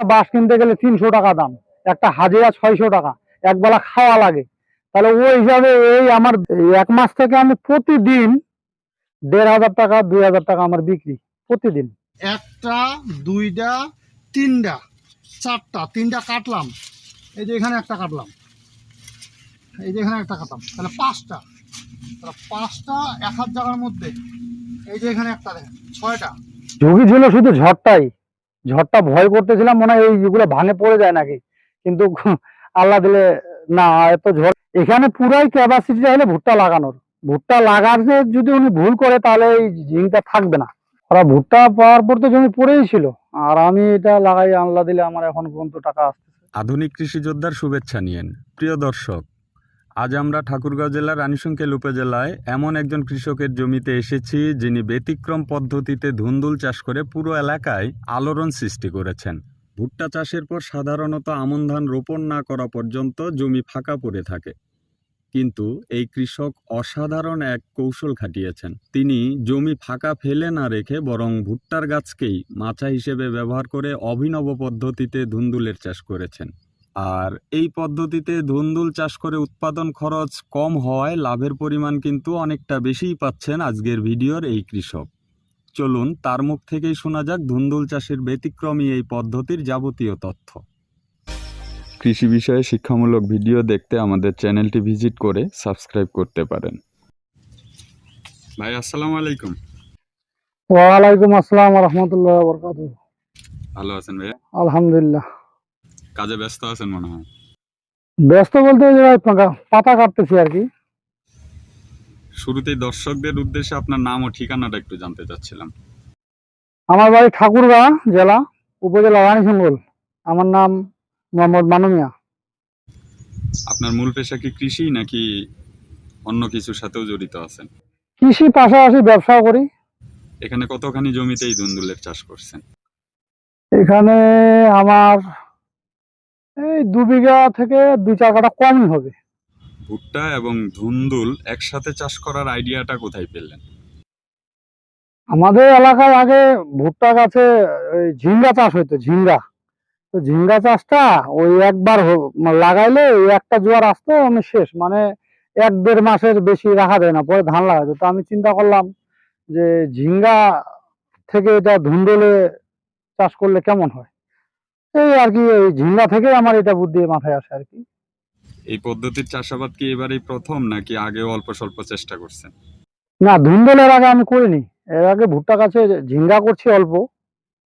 বাঁশ কিনতে গেলে তিনশো টাকা দাম একটা হাজিরা ছয়শো টাকা একবেলা খাওয়া লাগে। তাহলে ওই হিসাবে এই আমার এক মাস থেকে আমি প্রতিদিন দেড় হাজার টাকা দুই হাজার টাকা আমার বিক্রি প্রতিদিন। একটা দুইটা তিনটা চারটা তিনটা কাটলাম। এই যে এখানে একটা কাটলাম। এই যে এখানে একটা কাটলাম। তাহলে পাঁচটা। তাহলে পাঁচটা এক হাত জায়গার মধ্যে। এই যে এখানে একটা দেখেন ছয়টা। ঝুঁকি ছিল শুধু ঝড়টাই। ঝড়টা ভয় করতেছিলাম, মনে হয় এইগুলো ভাঙে পড়ে যায় নাকি? কিন্তু আল্লাহ দিলে না, এত ঝড়। এখানে পুরাই ক্যাপাসিটি হলে ভুট্টা লাগানোর। ভুট্টা লাগাতে যদি উনি ভুল করে, তাহলে এই জিনিসটা থাকবে না। ওরা ভুট্টা পাওয়ার পর তো জমি পড়েই ছিল। আর আমি এটা লাগাই, আল্লাহ দিলে আমার এখন পর্যন্ত টাকা আসছে আধুনিক কৃষি যোদ্ধার শুভেচ্ছা নিয়েন। প্রিয় দর্শক আজ আমরা ঠাকুরগাঁও জেলার রানীশঙ্কেল উপজেলায় এমন একজন কৃষকের জমিতে এসেছি, যিনি ব্যতিক্রম পদ্ধতিতে ধুন্দুল চাষ করে পুরো এলাকায় আলোড়ন সৃষ্টি করেছেন। ভুট্টা চাষের পর সাধারণত আমন ধান রোপণ না করা পর্যন্ত জমি ফাঁকা পড়ে থাকে। কিন্তু এই কৃষক অসাধারণ এক কৌশল খাটিয়েছেন। তিনি জমি ফাঁকা ফেলে না রেখে বরং ভুট্টার গাছকেই মাচা হিসেবে ব্যবহার করে অভিনব পদ্ধতিতে ধুন্দুলের চাষ করেছেন। আর এই পদ্ধতিতে ধুন্দুল চাষ করে উৎপাদন খরচ কম হওয়ায় লাভের পরিমাণ কিন্তু অনেকটা বেশিই পাচ্ছেন আজকের ভিডিওর এই কৃষক। চলুন তার মুখ থেকেই শোনা যাক ধুন্দুল চাষের ব্যতিক্রমী এই পদ্ধতির যাবতীয় তথ্য। কৃষি বিষয়ে শিক্ষামূলক ভিডিও দেখতে আমাদের চ্যানেলটি ভিজিট করে সাবস্ক্রাইব করতে পারেন। ভাই আসসালামু আলাইকুম। ওয়ালাইকুম আসসালাম রহমতুল্লাহ বরকাত ভালো আছেন ভাইয়া? আলহামদুলিল্লাহ। কাজে ব্যস্ত আছেন মনে হয়? ব্যস্ত বলতে পাতা কাটতেছি আর কি। শুরুতেই দর্শকদের উদ্দেশ্যে আপনার নাম ও ঠিকানাটা একটু জানতে চাচ্ছিলাম। আমার বাড়ি ঠাকুরগাঁ জেলা উপজেলা রানীশঙ্গল আমার নাম মোহাম্মদ মানমিয়া আপনার মূল পেশা কি কৃষি নাকি অন্য কিছুর সাথেও জড়িত আছেন? কৃষি পাশাপাশি ব্যবসা করি। এখানে কতখানি জমিতে এই ধুন্দুলের চাষ করছেন? এখানে আমার এই দু বিঘা থেকে দু চার কাটা কমই হবে। ভুট্টা এবং ধুন্দুল একসাথে চাষ করার আইডিয়াটা কোথায় পেলেন? আমাদের এলাকায় আগে ভুট্টা গাছে ওই ঝিঙ্গা চাষ হইতো ঝিঙ্গা। তো ঝিঙ্গা চাষটা ওই একবার মানে লাগাইলে ওই একটা জোয়ার আসতো আমি শেষ। মানে এক দেড় মাসের বেশি রাখা যায় না পরে ধান লাগাতো তো আমি চিন্তা করলাম যে ঝিঙ্গা থেকে এটা ধুন্দলে চাষ করলে কেমন হয়? এই আর কি এই ঝিঙ্গা থেকে আমার এটা বুদ্ধি মাথায় আসে আর কি। এই পদ্ধতির চাষাবাদ কি এবারেই প্রথম নাকি আগেও অল্প স্বল্প চেষ্টা করছেন? না ধুন্দলের আগে আমি করিনি। এর আগে ভুট্টা গাছে ঝিঙ্গা করছি অল্প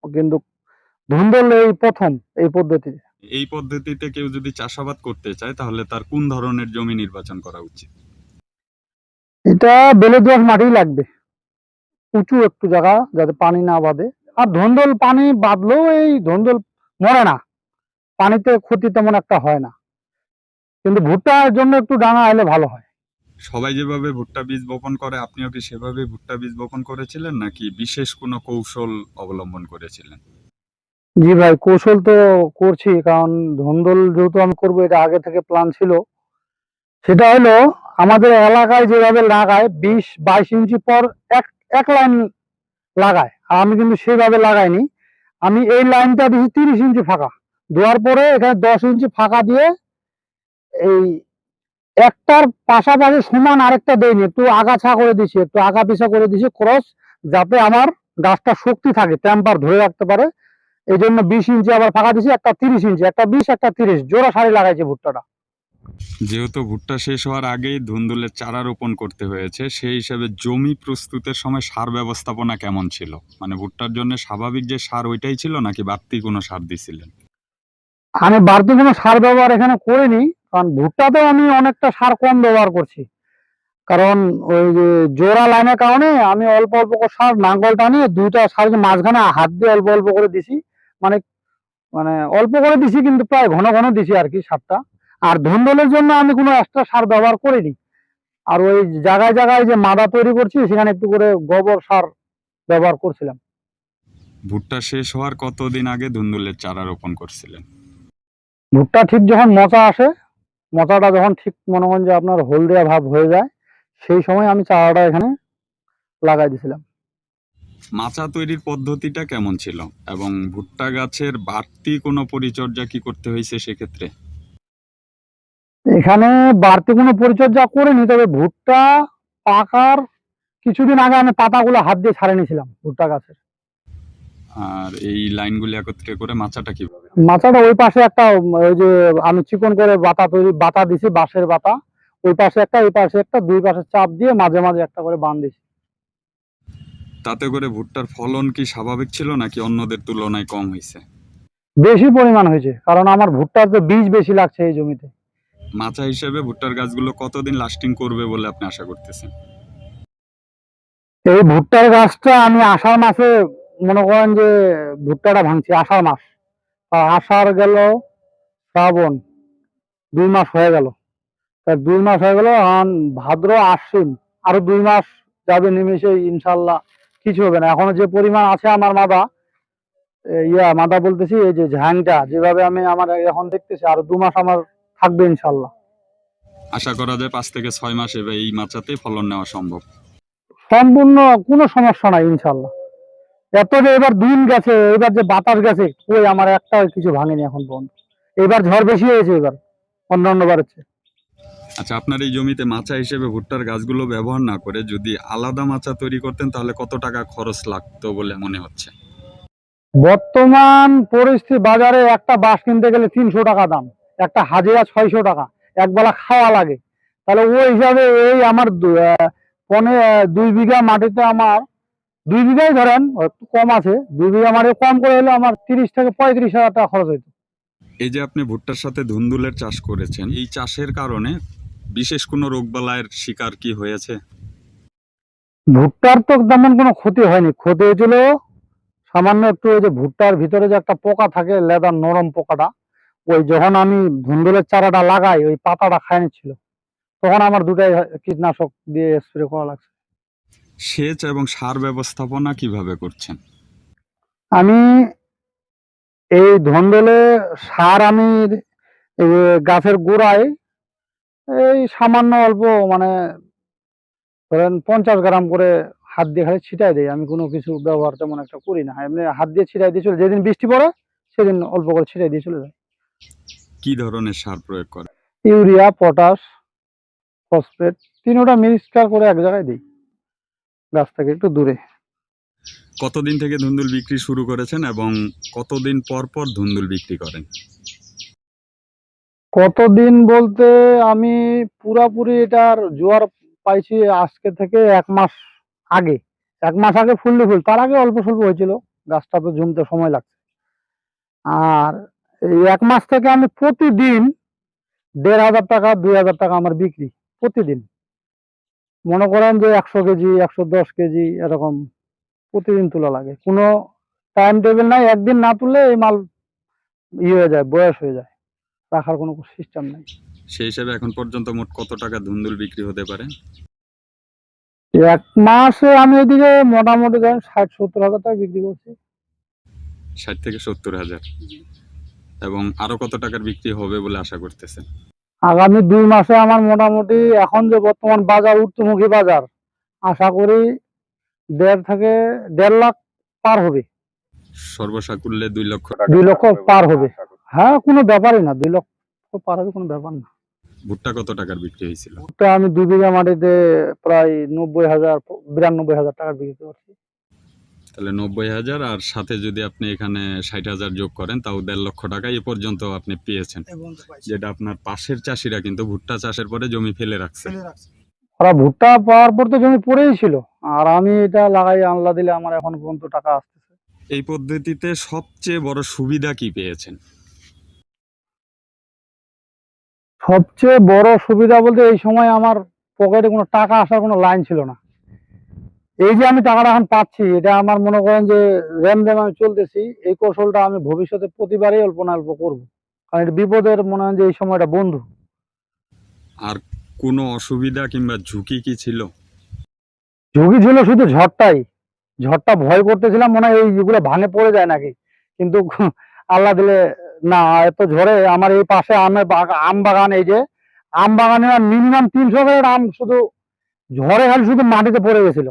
কিন্তু ধুন্দল এই প্রথম এই পদ্ধতিতে এই পদ্ধতিতে কেউ যদি চাষাবাদ করতে চায় তাহলে তার কোন ধরনের জমি নির্বাচন করা উচিত? এটা বেলে দোয়াশ মাটি লাগবে। উঁচু একটু জায়গা যাতে পানি না বাঁধে। আর ধন্দল পানি বাঁধলেও এই ধন্দল মরে না। পানিতে ক্ষতি তেমন একটা হয় না। কিন্তু ভুট্টার জন্য একটু ডাঙা এলে ভালো হয়। সবাই যেভাবে ভুট্টা বীজ বপন করে আপনিও কি সেভাবে ভুট্টা বীজ বপন করেছিলেন নাকি বিশেষ কোনো কৌশল অবলম্বন করেছিলেন? জি ভাই কৌশল তো করছি কারণ ধন্দল যেহেতু আমি করব এটা আগে থেকে প্ল্যান ছিল। সেটা হলো আমাদের এলাকায় যেভাবে লাগায় বিশ বাইশ ইঞ্চি পর এক এক লাইন লাগায়। আর আমি কিন্তু সেভাবে লাগাইনি। আমি এই লাইনটা দিয়েছি তিরিশ ইঞ্চি ফাঁকা। দেওয়ার পরে এখানে দশ ইঞ্চি ফাঁকা দিয়ে এই একটার পাশাপাশি সমান আরেকটা দেয়নি একটু আগাছা করে দিছি একটু আগা পিছা করে দিছি ক্রস যাতে আমার গাছটা শক্তি থাকে টেম্পার ধরে রাখতে পারে। এই জন্য বিশ ইঞ্চি আবার ফাঁকা দিছি একটা তিরিশ ইঞ্চি, একটা বিশ, একটা তিরিশ, জোড়া সারি লাগাইছে ভুট্টাটা। যেহেতু ভুট্টা শেষ হওয়ার আগেই ধুন্দুলের চারা রোপণ করতে হয়েছে, সেই হিসাবে জমি প্রস্তুতের সময় সার ব্যবস্থাপনা কেমন ছিল? মানে ভুট্টার জন্য স্বাভাবিক যে সার ওইটাই ছিল নাকি বাড়তি কোনো সার দিছিলেন? আমি বাড়তি কোনো সার ব্যবহার এখানে করিনি, কারণ ভুট্টাতেও আমি অনেকটা সার কম ব্যবহার করছি। কারণ ওই যে জোড়া লাইনের কারণে আমি অল্প অল্প করে সার নাঙ্গল টানিয়ে দুইটা সার মাঝখানে হাত দিয়ে অল্প অল্প করে দিছি মানে মানে অল্প করে দিছি কিন্তু প্রায় ঘন ঘন দিছি আর কি সারটা। আর ধুন্দলের জন্য আমি কোনো এক্সট্রা সার ব্যবহার করিনি। আর ওই জায়গায় জায়গায় যে মাদা তৈরি করছি সেখানে একটু করে গোবর সার ব্যবহার করছিলাম। ভুট্টা শেষ হওয়ার কতদিন আগে ধুন্দুলের চারা রোপণ করছিলেন? ভুট্টা ঠিক যখন মোচা আসে মচাটা যখন ঠিক মনে করেন যে আপনার হলদিয়া ভাব হয়ে যায় সেই সময় আমি চারাটা এখানে লাগাই দিয়েছিলাম মাচা তৈরির পদ্ধতিটা কেমন ছিল? এবং ভুট্টা গাছের বাড়তি কোনো পরিচর্যা কি করতে হয়েছে সেক্ষেত্রে? এখানে বাড়তি কোনো পরিচর্যা করিনি তবে ভুট্টা পাকার কিছুদিন আগে আমি পাতাগুলো হাত দিয়ে ছাড়ে নিয়েছিলাম ভুট্টা গাছের। আর এই লাইনগুলি একত্রে করে মাচাটা কীভাবে? মাচাটা ওই পাশে একটা ওই যে আমি চিকন করে বাতা তৈরি বাতা দিছি বাঁশের বাতা। ওই পাশে একটা এই পাশে একটা দুই পাশে চাপ দিয়ে মাঝে মাঝে একটা করে বান দিছি। তাতে করে ভুট্টার ফলন কি স্বাভাবিক ছিল নাকি অন্যদের তুলনায় কম হয়েছে বেশি পরিমাণ হয়েছে কারণ আমার ভুট্টার তো বীজ বেশি লাগছে এই জমিতে। মাচা হিসেবে ভুট্টার গাছগুলো কতদিন লাস্টিং করবে বলে আপনি আশা করতেছেন? এই ভুট্টার গাছটা আমি আষাঢ় মাসে মনে করেন যে ভুট্টাটা ভাঙছি, আষাঢ় মাস। আষাঢ় গেল শ্রাবণ, দুই মাস হয়ে গেল। তা দুই মাস হয়ে গেল ভাদ্র আশ্বিন, আরও দুই মাস যাবে নিমেষে ইনশাল্লাহ কিছু হবে না। এখনও যে পরিমাণ আছে আমার মাদা ইয়া মাদা বলতেছি, এই যে ঝ্যাংটা যেভাবে আমি আমার এখন দেখতেছি, আরও দু মাস আমার থাকবে ইনশাল্লাহ আশা করা যায় পাঁচ থেকে ছয় মাস এই মাচাতেই ফলন নেওয়া সম্ভব। সম্পূর্ণ কোনো সমস্যা নাই ইনশাল্লাহ এত যে এবার দিন গেছে এবার যে বাতাস গেছে কই আমার একটা কিছু ভাঙেনি এখন পর্যন্ত। এবার ঝড় বেশি হয়েছে এবার অন্য অন্য বার হচ্ছে আচ্ছা আপনার এই জমিতে মাচা হিসেবে ভুট্টার গাছগুলো ব্যবহার না করে যদি আলাদা মাচা তৈরি করতেন তাহলে কত টাকা খরচ লাগতো বলে মনে হচ্ছে? বর্তমান পরিস্থিতি বাজারে একটা বাঁশ কিনতে গেলে তিনশো টাকা দাম। একটা হাজিরা ছয়শো টাকা একবেলা খাওয়া লাগে। তাহলে ওই হিসাবে এই আমার পনে দুই বিঘা মাটিতে আমার দুই বিঘাই ধরেন একটু কম আছে দুই বিঘা মাটি কম করে হলে আমার তিরিশ থেকে পঁয়ত্রিশ হাজার টাকা খরচ হইতো। এই যে আপনি ভুট্টার সাথে ধুন্দুলের চাষ করেছেন এই চাষের কারণে বিশেষ কোনো রোগবালাইয়ের শিকার কি হয়েছে? ভুট্টার তো তেমন কোনো ক্ষতি হয়নি ক্ষতি হয়েছিল সামান্য একটু ওই যে ভুট্টার ভিতরে যে একটা পোকা থাকে লেদার নরম পোকাটা ওই যখন আমি ধুন্দুলের চারাটা লাগাই ওই পাতাটা খায় নিচ্ছিল তখন আমার দুটাই কীটনাশক দিয়ে স্প্রে করা লাগছে। সেচ এবং সার ব্যবস্থাপনা কীভাবে করছেন? আমি এই ধন্দলে সার আমি গাছের গোড়ায় এই সামান্য অল্প মানে ধরেন পঞ্চাশ গ্রাম করে হাত দিয়ে খালি ছিটাই দেয় আমি কোনো কিছু ব্যবহার তেমন একটা করি না। এমনি হাত দিয়ে ছিটাই দিয়ে চলে যেদিন বৃষ্টি পড়ে সেদিন অল্প করে ছিটাই দিয়ে চলে যায় কি ধরনের সার প্রয়োগ করে? ইউরিয়া পটাশ ফসফেট তিনোটা মিক্সচার করে এক জায়গায় দিই। গাছ থেকে একটু দূরে। কতদিন থেকে ধুন্দুল বিক্রি শুরু করেছেন এবং কতদিন পর পর ধুন্দুল বিক্রি করেন? কতদিন বলতে আমি পুরাপুরি এটার জোয়ার পাইছি আজকে থেকে এক মাস আগে। এক মাস আগে ফুললি ফুল তার আগে অল্প স্বল্প হয়েছিল। গাছটা তো জমতে সময় লাগছে। আর এই এক মাস থেকে আমি প্রতিদিন দেড় হাজার টাকা দুই হাজার টাকা আমার বিক্রি প্রতিদিন। মনে করেন যে একশো কেজি একশো দশ কেজি এরকম প্রতিদিন তোলা লাগে। কোনো টাইম টেবিল নাই একদিন না তুললে এই মাল ইয়ে হয়ে যায় বয়স হয়ে যায়। রাখার কোনো সিস্টেম নাই। সেই হিসেবে এখন পর্যন্ত মোট কত টাকা ধুন্দুল বিক্রি হতে পারে? এক মাসে আমি এদিকে মোটামুটি ষাট সত্তর হাজার টাকা বিক্রি করছি। ষাট থেকে সত্তর হাজার। এবং আরও কত টাকার বিক্রি হবে বলে আশা করতেছেন? আগামী দুই মাসে আমার মোটামুটি এখন যে বর্তমান বাজার ঊর্ধ্বমুখী বাজার আশা করি দেড় থেকে দেড় লাখ পার হবে। সর্বসাকুল্যে দুই লক্ষ টাকা দুই লক্ষ পার হবে হ্যাঁ কোনো ব্যাপারই না। দুই লক্ষ পার হবে কোনো ব্যাপার না। ভুট্টা কত টাকার বিক্রি হয়েছিল? ওটা আমি দুই বিঘা মাটিতে প্রায় নব্বই হাজার বিরানব্বই হাজার টাকা বিক্রি করছি। তাহলে নব্বই হাজার আর সাথে যদি আপনি এখানে ষাট হাজার যোগ করেন তাও দেড় লক্ষ টাকা এ পর্যন্ত আপনি পেয়েছেন। যেটা আপনার পাশের চাষিরা কিন্তু ভুট্টা চাষের পরে জমি ফেলে রাখছে। ওরা ভুট্টা পাওয়ার পর তো জমি পড়েই ছিল। আর আমি এটা লাগাই আনলা দিলে আমার এখন পর্যন্ত টাকা আসতেছে। এই পদ্ধতিতে সবচেয়ে বড় সুবিধা কি পেয়েছেন? সবচেয়ে বড় সুবিধা বলতে এই সময় আমার পকেটে কোনো টাকা আসার কোনো লাইন ছিল না। এই যে আমি টাকাটা এখন পাচ্ছি এটা আমার মনে করেন যে র্যাম র্যাম আমি চলতেছি এই কৌশলটা আমি ভবিষ্যতে প্রতিবারই অল্প না অল্প করব। কারণ এটা বিপদের মনে হয় যে এই সময়টা বন্ধু। আর কোনো অসুবিধা কিংবা ঝুঁকি কি ছিল? ঝুঁকি ছিল শুধু ঝড়টাই। ঝড়টা ভয় করতেছিলাম মনে হয় এইগুলো ভাঙে পড়ে যায় নাকি? কিন্তু আল্লাহ দিলে না এত ঝড়ে আমার এই পাশে আমের আম বাগান এই যে আম বাগানে মিনিমাম তিনশো আম শুধু ঝড়ে খালি শুধু মাটিতে পড়ে গেছিল।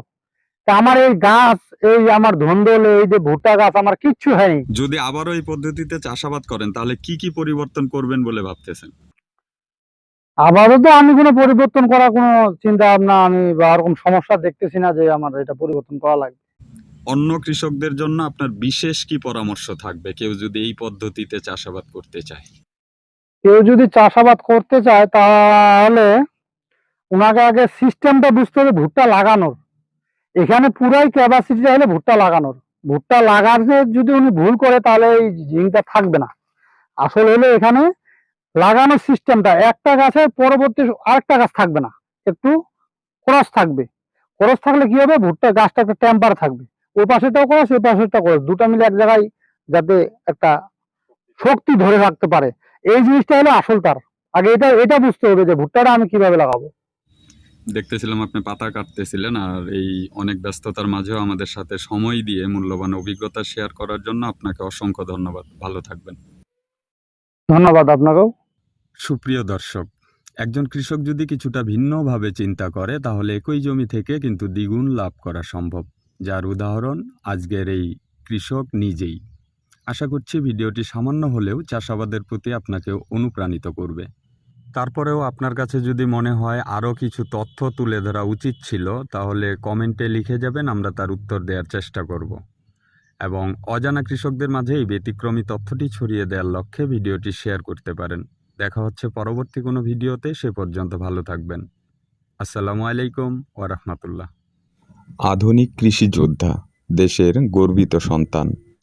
আমার এই গাছ এই আমার ধন্দল এই যে ভুট্টা গাছ আমার কিচ্ছু হয়নি। যদি আবারও এই পদ্ধতিতে চাষাবাদ করেন তাহলে কি কি পরিবর্তন করবেন বলে ভাবতেছেন? আবারও তো আমি কোনো পরিবর্তন করার কোনো চিন্তা ভাবনা আমি বা ওরকম সমস্যা দেখতেছি না যে আমার এটা পরিবর্তন করা লাগবে। অন্য কৃষকদের জন্য আপনার বিশেষ কি পরামর্শ থাকবে? কেউ যদি এই পদ্ধতিতে চাষাবাদ করতে চায়। কেউ যদি চাষাবাদ করতে চায় তাহলে ওনাকে আগে সিস্টেমটা বুঝতে হবে ভুট্টা লাগানোর। এখানে পুরাই ক্যাপাসিটিটা হলে ভুট্টা লাগানোর। ভুট্টা লাগাতে যদি উনি ভুল করে, তাহলে এই জিনিসটা থাকবে না। আসলে হলো এখানে লাগানোর সিস্টেমটা একটা গাছে পরবর্তী আরেকটা গাছ থাকবে না। একটু ক্রস থাকবে। ক্রস থাকলে কি হবে? ভুট্টা গাছটা একটা টেম্পার থাকবে। ওই পাশেটাও ক্রস ওই পাশেরটা ক্রস দুটা মিলে এক জায়গায় যাতে একটা শক্তি ধরে রাখতে পারে। এই জিনিসটা হলো আসল তার। আগে এটা এটা বুঝতে হবে যে ভুট্টাটা আমি কীভাবে লাগাবো। দেখতেছিলাম আপনি পাতা কাটতেছিলেন আর এই অনেক ব্যস্ততার মাঝেও আমাদের সাথে সময় দিয়ে মূল্যবান অভিজ্ঞতা শেয়ার করার জন্য আপনাকে অসংখ্য ধন্যবাদ। ভালো থাকবেন। ধন্যবাদ আপনাকেও। সুপ্রিয় দর্শক একজন কৃষক যদি কিছুটা ভিন্নভাবে চিন্তা করে তাহলে একই জমি থেকে কিন্তু দ্বিগুণ লাভ করা সম্ভব। যার উদাহরণ আজকের এই কৃষক নিজেই। আশা করছি ভিডিওটি সামান্য হলেও চাষাবাদের প্রতি আপনাকে অনুপ্রাণিত করবে। তারপরেও আপনার কাছে যদি মনে হয় আরও কিছু তথ্য তুলে ধরা উচিত ছিল, তাহলে কমেন্টে লিখে যাবেন, আমরা তার উত্তর দেওয়ার চেষ্টা করব। এবং অজানা কৃষকদের মাঝে এই ব্যতিক্রমী তথ্যটি ছড়িয়ে দেওয়ার লক্ষ্যে ভিডিওটি শেয়ার করতে পারেন। দেখা হচ্ছে পরবর্তী কোনো ভিডিওতে, সে পর্যন্ত ভালো থাকবেন। আসসালামু আলাইকুম ওয়া রাহমাতুল্লাহ। আধুনিক কৃষি যোদ্ধা, দেশের গর্বিত সন্তান।